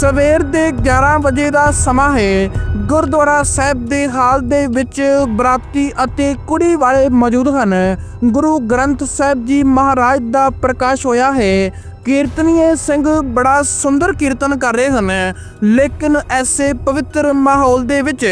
ਸਵੇਰ ਦੇ 11 ਵਜੇ ਦਾ ਸਮਾਂ ਹੈ। ਗੁਰਦੁਆਰਾ ਸਾਹਿਬ ਦੇ ਹਾਲ ਦੇ ਵਿੱਚ ਬਰਾਤੀ ਅਤੇ ਕੁੜੀ ਵਾਲੇ ਮੌਜੂਦ ਹਨ। ਗੁਰੂ ਗ੍ਰੰਥ ਸਾਹਿਬ ਜੀ ਮਹਾਰਾਜ ਦਾ ਪ੍ਰਕਾਸ਼ ਹੋਇਆ ਹੈ। ਕੀਰਤਨੀਏ ਸਿੰਘ ਬੜਾ ਸੁੰਦਰ ਕੀਰਤਨ ਕਰ ਰਹੇ ਹਨ। ਲੇਕਿਨ ਐਸੇ ਪਵਿੱਤਰ ਮਾਹੌਲ ਦੇ ਵਿੱਚ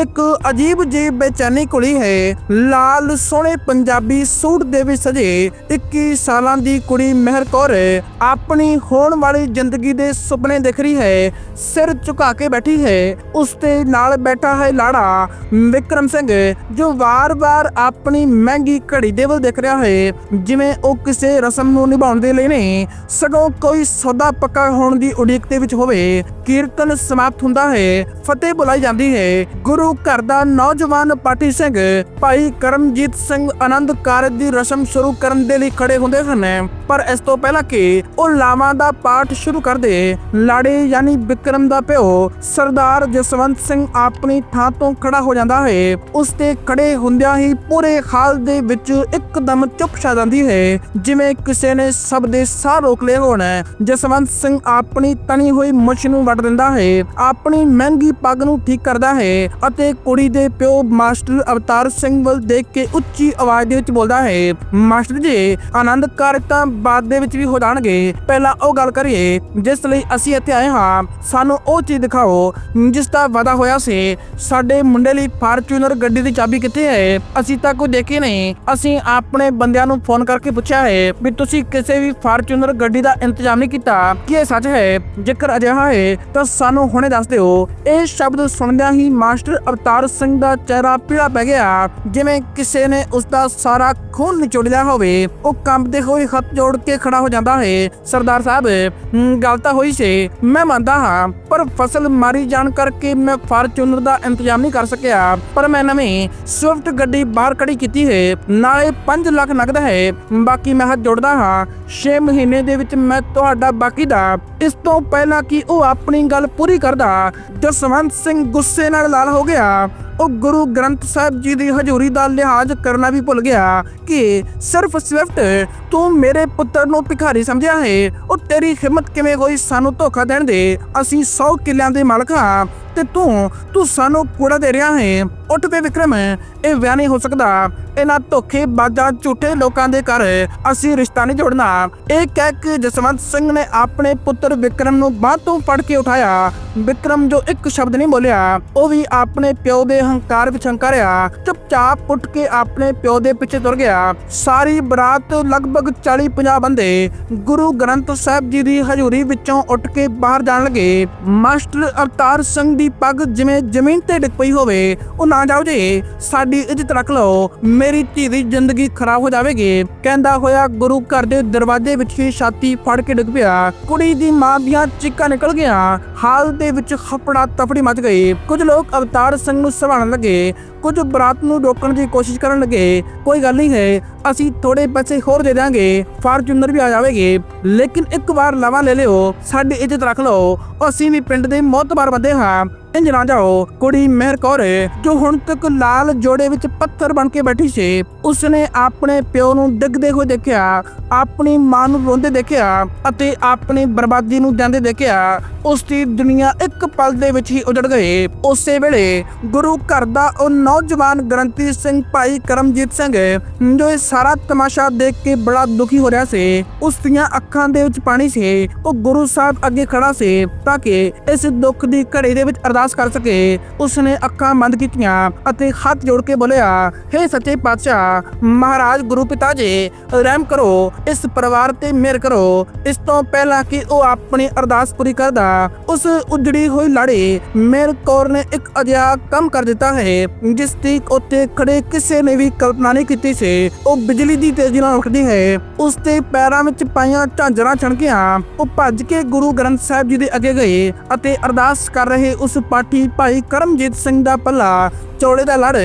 ਇੱਕ ਅਜੀਬ ਜਿਹੀ ਬੇਚੈਨੀ ਕੁੜੀ ਹੈ। ਲਾਲ ਸੋਹਣੇ ਪੰਜਾਬੀ ਸੂਟ ਦੇ ਵਿੱਚ ਸਜੇ 21 ਸਾਲਾਂ ਦੀ ਕੁੜੀ ਮਹਿਰ ਕੌਰ ਆਪਣੀ ਹੋਣ ਵਾਲੀ ਜ਼ਿੰਦਗੀ ਦੇ ਸੁਪਨੇ ਦੇਖ ਰਹੀ ਹੈ। ਸਿਰ ਝੁਕਾ ਕੇ ਬੈਠੀ ਹੈ। ਉਸ ਦੇ ਨਾਲ ਬੈਠਾ ਹੈ ਲਾੜਾ ਵਿਕਰਮ ਸਿੰਘ, ਜੋ ਵਾਰ-ਵਾਰ ਆਪਣੀ ਮਹਿੰਗੀ ਘੜੀ ਦੇ ਵੱਲ ਦੇਖ ਰਿਹਾ ਹੈ। ਜਿਵੇਂ ਉਹ ਕਿਸੇ ਰਸਮ ਨੂੰ ਨਿਭਾਉਣ ਦੇ ਲਈ ਨਹੀਂ ਸਗੋਂ ਕੋਈ ਸੌਦਾ ਪੱਕਾ ਹੋਣ ਦੀ ਉਡੀਕ ਦੇ ਵਿੱਚ ਹੋਵੇ, ਕੀਰਤਨ ਸਮਾਪਤ ਹੁੰਦਾ ਹੈ, ਫਤਿਹ ਬੁਲਾਈ ਜਾਂਦੀ ਹੈ। ਗੁਰੂ ਘਰ ਦਾ ਨੌਜਵਾਨ ਪਾਠੀ ਸਿੰਘ, ਭਾਈ ਕਰਮਜੀਤ ਸਿੰਘ ਆਨੰਦ ਕਾਰਜ ਦੀ ਰਸਮ ਸ਼ੁਰੂ ਕਰਨ ਦੇ ਲਈ ਖੜੇ ਹੁੰਦੇ ਹਨ। ਪਰ ਇਸ ਤੋਂ ਪਹਿਲਾਂ ਕਿ ਉਹ ਲਾਵਾਂ ਦਾ ਪਾਠ ਸ਼ੁਰੂ ਕਰਦੇ ਲਾੜੇ ਯਾਨੀ ਵਿਕਰਮ ਦਾ ਪਿਓ ਸਰਦਾਰ ਜਸਵੰਤ ਸਿੰਘ ਆਪਣੀ ਥਾਂ ਤੋਂ ਖੜਾ ਹੋ ਜਾਂਦਾ ਹੈ। ਉਸ ਤੇ ਖੜੇ ਹੁੰਦਿਆਂ ਹੀ ਪੂਰੇ ਹਾਲ ਦੇ ਵਿੱਚ ਇੱਕਦਮ ਚੁੱਪ ਛਾ ਜਾਂਦੀ ਹੈ, ਜਿਵੇਂ ਕਿਸੇ ਨੇ ਸਭ ਦੇ ਸਾਹ ਰੋਕ ਲਏ ਹੋਣ ਜਸਵੰਤ ਸਿੰਘ ਆਪਣੀ ਤਣੀ ਹੋਈ ਮੁੱਛ ਨੂੰ ਵੱਟ ਦਿੰਦਾ ਹੈ। ਆਪਣੀ ਮਹਿੰਗੀ ਪੱਗ ਨੂੰ ਠੀਕ ਕਰਦਾ ਹੈ ਅਤੇ ਕੁੜੀ ਦੇ ਪਿਓ ਮਾਸਟਰ ਅਵਤਾਰ ਸਿੰਘ ਵੱਲ ਦੇਖ ਕੇ ਉੱਚੀ ਆਵਾਜ਼ ਦੇ ਵਿੱਚ ਬੋਲਦਾ ਹੈ, ਮਾਸਟਰ ਜੀ, ਆਨੰਦ ਕਾਰਜ ਤਾਂ ਬਾਅਦ ਦੇ ਵਿੱਚ ਵੀ ਹੋ ਜਾਣਗੇ। ਪਹਿਲਾਂ ਉਹ ਗੱਲ ਕਰੀਏ, ਜਿਸ ਲਈ ਅਸੀਂ ਇੱਥੇ ਆਏ ਹਾਂ, ਸਾਨੂੰ ਉਹ ਚੀਜ਼ ਦਿਖਾਓ, ਜਿਸ ਦਾ ਵਾਦਾ ਹੋਇਆ ਸੀ, ਸਾਡੇ ਮੁੰਡੇ ਲਈ ਫਾਰਚੂਨਰ ਗੱਡੀ ਦੀ ਚਾਬੀ ਕਿੱਥੇ ਹੈ? ਅਸੀਂ ਤਾਂ ਕੋਈ ਦੇਖੀ ਨਹੀਂ। ਅਸੀਂ ਆਪਣੇ ਬੰਦਿਆਂ ਨੂੰ ਫੋਨ ਕਰਕੇ ਪੁੱਛਿਆ ਹੈ ਵੀ ਤੁਸੀਂ ਕਿਸੇ ਵੀ ਫਾਰਚੂਨਰ ਗੱਡੀ ਦਾ ਇੰਤਜ਼ਾਮ ਨਹੀਂ ਕੀਤਾ ਕੀ ਇਹ ਸੱਚ ਹੈ, ਜੇਕਰ ਅਜਿਹਾ ਹੈ, ਤਾਂ ਸਾਨੂੰ ਹੁਣੇ ਦੱਸ ਦਿਓ। ਇਹ ਸ਼ਬਦ ਸੁਣਦਿਆਂ ਹੀ ਮਾਸਟਰ ਅਵਤਾਰ ਸਿੰਘ ਦਾ ਚਿਹਰਾ ਪੀਲਾ ਪੈ ਗਿਆ। ਜਿਵੇਂ ਕਿਸੇ ਨੇ ਉਸ ਦਾ ਸਾਰਾ ਖੂਨ ਨਿਚੋੜ ਲਿਆ ਹੋਵੇ, ਉਹ ਕੰਬਦੇ ਹੋਏ ਹੱਥ ਜੋੜ ਕੇ ਖੜਾ ਹੋ ਜਾਂਦਾ ਹੈ। ਸਰਦਾਰ ਸਾਹਿਬ ਗੱਲ ਤਾਂ ਹੋਈ ਸੀ, ਮੈਂ ਮੰਨਦਾ ਹਾਂ, ਪਰ ਫਸਲ ਮਾਰੀ ਜਾਣ ਕਰਕੇ ਮੈਂ ਫਾਰਚੂਨਰ ਦਾ ਇੰਤਜ਼ਾਮ ਨਹੀਂ ਕਰ ਸਕਿਆ। ਪਰ ਮੈਂ ਨਵੀਂ ਸਵਿਫਟ ਗੱਡੀ ਬਾਹਰ ਖੜੀ ਕੀਤੀ ਹੈ, ਨਾਲੇ 5 ਲੱਖ ਨਗਦ ਹੈ। ਬਾਕੀ ਮੈਂ ਹੱਥ ਜੋੜਦਾ ਹਾਂ 6 ਮਹੀਨੇ ਦੇ ਵਿੱਚ ਮੈਂ ਤੁਹਾਡਾ ਬਾਕੀ ਦਾ। ਇਸ ਤੋਂ ਪਹਿਲਾਂ ਕਿ ਉਹ ਆਪਣੀ ਗੱਲ ਪੂਰੀ ਕਰਦਾ, ਜਸਵੰਤ ਸਿੰਘ ਗੁੱਸੇ ਨਾਲ ਲਾਲ ਹੋ ਗਿਆ। ਉਹ ਗੁਰੂ ਗ੍ਰੰਥ ਸਾਹਿਬ ਜੀ ਦੀ ਹਜ਼ੂਰੀ ਦਾ ਲਿਹਾਜ਼ ਕਰਨਾ ਵੀ ਭੁੱਲ ਗਿਆ ਕਿ ਸਿਰਫ ਸਵਿਫਟ, ਤੂੰ ਮੇਰੇ ਪੁੱਤਰ ਨੂੰ ਭਿਖਾਰੀ ਸਮਝਿਆ ਹੈ। ਉਹ ਤੇਰੀ ਹਿੰਮਤ ਕਿਵੇਂ ਹੋਈ ਸਾਨੂੰ ਧੋਖਾ ਦੇਣ ਦੇ? ਅਸੀਂ 100 ਕਿੱਲਿਆਂ ਦੇ ਮਾਲਕ ਹਾਂ। ਤੇ ਤੂੰ ਤੂੰ ਸਾਨੂੰ ਕੂੜਾ ਦੇ ਰਿਹਾ ਹੈ। ਉੱਠ ਪੇ ਵਿਕਰਮ, ਇਹ ਵਿਆਹ ਨਹੀਂ ਹੋ ਸਕਦਾ। ਇਹਨਾਂ ਧੋਖੇ ਬਾਜ਼ਾਂ ਝੂਠੇ ਲੋਕਾਂ ਦੇ ਘਰ ਅਸੀਂ ਰਿਸ਼ਤਾ ਨਹੀਂ ਜੋੜਨਾ। ਇਹ ਕਹਿ ਕੇ ਜਸਵੰਤ ਸਿੰਘ ਨੇ ਆਪਣੇ ਪੁੱਤਰ ਵਿਕਰਮ ਨੂੰ ਬਾਹ ਤੋਂ ਫੜ ਕੇ ਉਠਾਇਆ। ਵਿਕਰਮ ਜੋ ਇੱਕ ਸ਼ਬਦ ਨਹੀਂ ਬੋਲਿਆ, ਉਹ ਵੀ ਆਪਣੇ ਪਿਓ ਦੇ ਹੰਕਾਰ ਵਿੱਚ ਹੰਕਾਰਿਆ। ਚੁੱਪਚਾਪ ਉੱਠ ਕੇ ਆਪਣੇ ਪਿਓ ਦੇ ਪਿੱਛੇ ਤੁਰ ਗਿਆ। ਸਾਰੀ ਬਰਾਤ ਲਗਭਗ 40-50 ਬੰਦੇ ਗੁਰੂ ਗ੍ਰੰਥ ਸਾਹਿਬ ਜੀ ਦੀ ਹਜ਼ੂਰੀ ਵਿੱਚੋਂ ਉੱਠ ਕੇ ਬਾਹਰ ਜਾਣ ਲੱਗੇ। ਮਾਸਟਰ ਅਵਤਾਰ ਸਿੰਘ ਦੀ ਪੱਗ ਜਿਵੇਂ ਜ਼ਮੀਨ ਤੇ ਡਿੱਗ ਪਈ ਹੋਵੇ, ਉਹ ਨਾ ਜਾਓ ਜੀ। ਸਾਡੀ ਇੱਜ਼ਤ ਰੱਖ ਲਓ। ਮੇਰੀ ਧੀ ਦੀ ਜ਼ਿੰਦਗੀ ਖਰਾਬ ਹੋ ਜਾਵੇਗੀ। ਕਹਿੰਦਾ ਹੋਇਆ ਗੁਰੂ ਘਰ ਦੇ ਦਰਵਾਜ਼ੇ ਵਿੱਚ ਹੀ ਛਾਤੀ ਫੜ ਕੇ ਡਿੱਗ ਪਿਆ। ਕੁੜੀ ਦੀ ਮਾਂ ਦੀਆਂ ਚੀਕਾਂ ਨਿਕਲ ਗਈਆਂ। ਹਾਲ ਦੇ ਵਿੱਚ ਹਪੜਾ ਤਫੜੀ ਮਚ ਗਈ। ਕੁਝ ਲੋਕ ਅਵਤਾਰ ਸਿੰਘ ਨੂੰ ਸੰਭਾਲਣ ਲੱਗੇ। ਕੁਝ ਬਰਾਤ ਨੂੰ ਰੋਕਣ ਦੀ ਕੋਸ਼ਿਸ਼ ਕਰਨ ਲੱਗੇ, ਕੋਈ ਗੱਲ ਨਹੀਂ ਹੈ, ਅਸੀਂ ਥੋੜੇ ਪੈਸੇ ਹੋਰ ਦੇ ਦਾਂਗੇ ਫਾਰਚੂਨਰ ਵੀ ਆ ਜਾਵੇਗੀ, ਲੇਕਿਨ ਇੱਕ ਵਾਰ ਲਵਾ ਲੈ ਲਿਓ, ਸਾਡੀ ਇੱਜ਼ਤ ਰੱਖ ਲਓ, ਅਸੀਂ ਵੀ ਪਿੰਡ ਦੇ ਮੋਤਬਾਰ ਬੰਦੇ ਹਾਂ। ਇੰਜ ਨਾ ਜਾਓ, ਕੁੜੀ ਮਹਿਰ ਕੌਰ ਜੋ ਹੁਣ ਤੱਕ ਲਾਲ ਜੋੜੇ ਵਿੱਚ ਪੱਥਰ ਬਣ ਕੇ ਬੈਠੀ ਸੀ, ਉਸਨੇ ਆਪਣੇ ਪਿਓ ਨੂੰ ਡਿੱਗਦੇ ਹੋਏ ਦੇਖਿਆ, ਆਪਣੀ ਮਾਂ ਨੂੰ ਰੋਂਦੇ ਦੇਖਿਆ ਅਤੇ ਆਪਣੀ ਬਰਬਾਦੀ ਨੂੰ ਜਾਂਦੇ ਦੇਖਿਆ ਉਸ ਦੀ ਦੁਨੀਆ ਇੱਕ ਪਲ ਦੇ ਵਿੱਚ ਹੀ ਉਜੜ ਗਈ। ਉਸੇ ਵੇਲੇ ਗੁਰੂ ਘਰ ਦਾ ਉਹ ਨੌਜਵਾਨ ਗ੍ਰੰਥੀ ਸਿੰਘ ਭਾਈ ਕਰਮਜੀਤ ਸਿੰਘ, ਜੋ ਇਹ ਸਾਰਾ ਤਮਾਸ਼ਾ ਦੇਖ ਕੇ ਬੜਾ ਦੁਖੀ ਹੋ ਰਿਹਾ ਸੀ ਉਸ ਦੀਆਂ ਅੱਖਾਂ ਦੇ ਵਿੱਚ ਪਾਣੀ ਸੀ, ਉਹ ਗੁਰੂ ਸਾਹਿਬ ਅੱਗੇ ਖੜਾ ਸੀ, ਤਾਂ ਕਿ ਇਸ ਦੁੱਖ ਦੀ ਘੜੀ ਦੇ ਵਿੱਚ ਅਰਦਾਸ ਕਰ ਸਕੇ। ਉਸਨੇ ਅੱਖਾਂ ਬੰਦ ਕੀਤੀਆਂ ਅਤੇ ਹੱਥ ਜੋੜ ਕੇ ਬੋਲਿਆ हे ਸੱਚੇ ਪਾਤਸ਼ਾਹ, ਮਹਾਰਾਜ ਗੁਰੂ ਪਿਤਾ ਜੀ ਰਹਿਮ ਕਰੋ, ਇਸ ਪਰਿਵਾਰ ਤੇ ਮਿਹਰ ਕਰੋ। ਇਸ ਤੋਂ ਪਹਿਲਾਂ ਕਿ ਉਹ ਆਪਣੀ ਅਰਦਾਸ ਪੂਰੀ ਕਰਦਾ, ਉਸ ਉਜੜੀ ਹੋਈ ਲਾੜੀ ਮੇਰ ਕੌਰ ਨੇ ਇੱਕ ਅਜਿਹਾ ਕੰਮ ਕਰ ਦਿੱਤਾ ਹੈ, ਜਿਸ ਦੀ ਉੱਤੇ ਖੜੇ ਕਿਸੇ ਨੇ ਵੀ ਕਲਪਨਾ ਨਹੀਂ ਕੀਤੀ ਸੀ। ਉਹ ਬਿਜਲੀ ਦੀ ਤੇਜ਼ੀ ਨਾਲ ਉੱਠਦੀ ਹੈ। ਉਸ ਦੇ ਪੈਰਾਂ ਵਿੱਚ ਪਾਈਆਂ ਝਾਂਜਰਾਂ ਛਣਕੀਆਂ। ਉਹ ਭੱਜ ਕੇ ਗੁਰੂ ਗ੍ਰੰਥ ਸਾਹਿਬ ਜੀ ਦੇ ਅੱਗੇ ਗਏ ਅਤੇ ਅਰਦਾਸ ਕਰ ਰਹੇ ਉਸ ਪਾਠੀ ਭਾਈ ਕਰਮਜੀਤ ਸਿੰਘ ਦਾ ਪੱਲਾ ਚੌੜੇ ਦਾ ਲੜ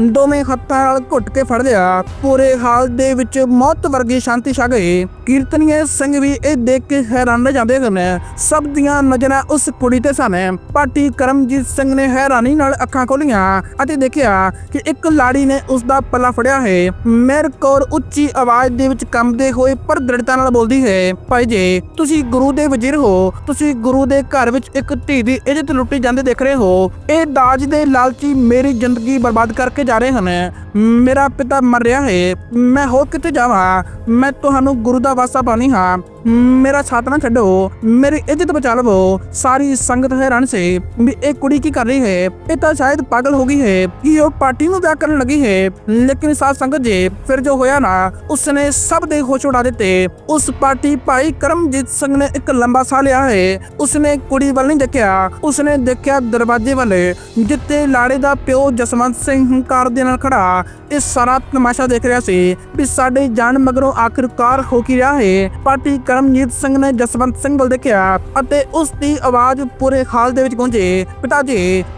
ਦੋਵੇਂ ਹੱਥਾਂ ਨਾਲ ਘੁੱਟ ਕੇ ਫੜ ਲਿਆ। ਪੂਰੇ ਹਾਲ ਦੇ ਵਿੱਚ ਮੌਤ ਵਰਗੀ ਸ਼ਾਂਤੀ ਛਾ ਗਈ। ਕੀਰਤਨੀਏ ਸਿੰਘ ਵੀ ਇਹ ਦੇਖ ਕੇ ਹੈਰਾਨ ਰਹਿ ਜਾਂਦੇ ਹਨ। ਸਭ ਦੀਆਂ ਨਜ਼ਰਾਂ ਉਸ ਕੁੜੀ ਤੇ ਸਨ। ਪਾਟੀ ਕਰਮਜੀਤ ਸਿੰਘ ਨੇ ਹੈਰਾਨੀ ਨਾਲ ਅੱਖਾਂ ਖੋਲੀਆਂ ਅਤੇ ਦੇਖਿਆ ਕਿ ਇੱਕ ਲਾੜੀ ਨੇ ਉਸ ਦਾ ਪੱਲਾ ਫੜਿਆ ਹੈ। ਮੇਰ ਕੌਰ ਉੱਚੀ ਆਵਾਜ਼ ਦੇ ਵਿੱਚ ਕੰਬਦੇ ਹੋਏ ਪਰ ਦ੍ਰਿੜਤਾ ਨਾਲ ਬੋਲਦੀ ਹੈ, ਭਾਈ ਜੀ, ਤੁਸੀਂ ਗੁਰੂ ਦੇ ਵਜ਼ੀਰ ਹੋ। ਤੁਸੀਂ ਗੁਰੂ ਦੇ ਘਰ ਵਿੱਚ ਇੱਕ ਧੀ ਦੀ ਇੱਜ਼ਤ ਲੁੱਟੀ ਜਾਂਦੇ ਦੇਖ ਰਹੇ ਹੋ, ਇਹ ਦਾਜ ਦੇ ਲਾਲਚੀ ਮੇਰੀ ਜ਼ਿੰਦਗੀ ਬਰਬਾਦ ਕਰਕੇ ਜਾ ਰਹੇ ਹਨ। ਮੇਰਾ ਪਿਤਾ ਮਰ ਰਿਹਾ ਹੈ, ਮੈਂ ਹੋਰ ਕਿੱਥੇ ਜਾਵਾਂ? ਮੈਂ ਤੁਹਾਨੂੰ ਗੁਰੂ ਦਾ ਵਾਸਾ ਪਾਣੀ ਹਾਂ। ਮੇਰਾ ਸਾਥ ਨਾ ਛੱਡੋ। ਮੇਰੀ ਇੱਜ਼ਤ ਬਚਾ ਲਵੋ ਸਾਰੀ ਸੰਗਤ ਹੈਰਾਨ ਸੀ ਵੀ ਇਹ ਕੁੜੀ ਕੀ ਕਰ ਰਹੀ ਹੈ? ਇਹ ਤਾਂ ਸ਼ਾਇਦ ਪਾਗਲ ਹੋ ਗਈ ਹੈ। ਕਿ ਉਹ ਪਾਰਟੀ ਨੂੰ ਵਿਆਹ ਕਰਨ ਲੱਗੀ ਹੈ? ਲੇਕਿਨ ਸਾਧ ਸੰਗਤ ਜੀ, ਫਿਰ ਜੋ ਹੋਇਆ ਨਾ, ਉਸਨੇ ਸਭ ਦੇ ਹੋਸ਼ ਉਡਾ ਦਿੱਤੇ। ਉਸ ਪਾਰਟੀ ਭਾਈ ਕਰਮਜੀਤ ਸਿੰਘ ਨੇ ਇੱਕ ਲੰਬਾ ਸਾਹ ਲਿਆ ਹੈ। ਉਸਨੇ ਕੁੜੀ ਵੱਲ ਨਹੀਂ ਦੇਖਿਆ। ਉਸਨੇ ਦੇਖਿਆ ਦਰਵਾਜ਼ੇ ਵੱਲ ਜਿੱਤੇ ਲਾੜੇ ਦਾ ਪਿਓ ਜਸਵੰਤ ਸਿੰਘ ਹੰਕਾਰ ਦੇ ਨਾਲ ਖੜਾ। ਇਹ ਸਾਰਾ ਤਮਾਸ਼ਾ ਦੇਖ ਰਿਹਾ ਸੀ ਵੀ ਸਾਡੇ ਜਾਨ ਮਗਰੋਂ ਆਖਿਰਕਾਰ ਹੋ ਕੀ ਰਿਹਾ ਹੈ। ਪਾਰਟੀ ਕਰਮਜੀਤ ਸਿੰਘ ਨੇ ਜਸਵੰਤ ਸਿੰਘ ਵੱਲ ਦੇਖਿਆ ਅਤੇ ਉਸ ਦੀ ਆਵਾਜ਼ ਪੂਰੇ ਹਾਲ ਦੇ ਵਿੱਚ ਗੂੰਜੀ। ਪਿਤਾ ਜੀ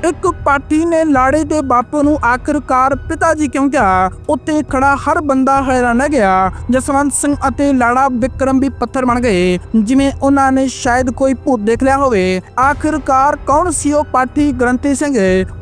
ਇੱਕ ਪਾਰਟੀ ਨੇ ਲਾੜੇ ਦੇ ਬਾਪੂ ਨੂੰ ਆਖਿਰਕਾਰ ਪਿਤਾ ਜੀ ਕਿਉਂ ਕਿਹਾ? ਉੱਤੇ ਖੜਾ ਹਰ ਬੰਦਾ ਹੈਰਾਨ ਰਹਿ ਗਿਆ। ਜਸਵੰਤ ਸਿੰਘ ਅਤੇ ਲਾੜਾ ਵਿਕਰਮ ਵੀ ਪੱਥਰ ਬਣ ਗਏ, ਜਿਵੇਂ ਉਹਨਾਂ ਨੇ ਸ਼ਾਇਦ ਕੋਈ ਭੂਤ ਦੇਖ ਲਿਆ ਹੋਵੇ। ਆਖਿਰਕਾਰ ਕੌਣ ਸੀ ਉਹ ਪਾਰਟੀ ਗ੍ਰੰਥੀ ਸਿੰਘ?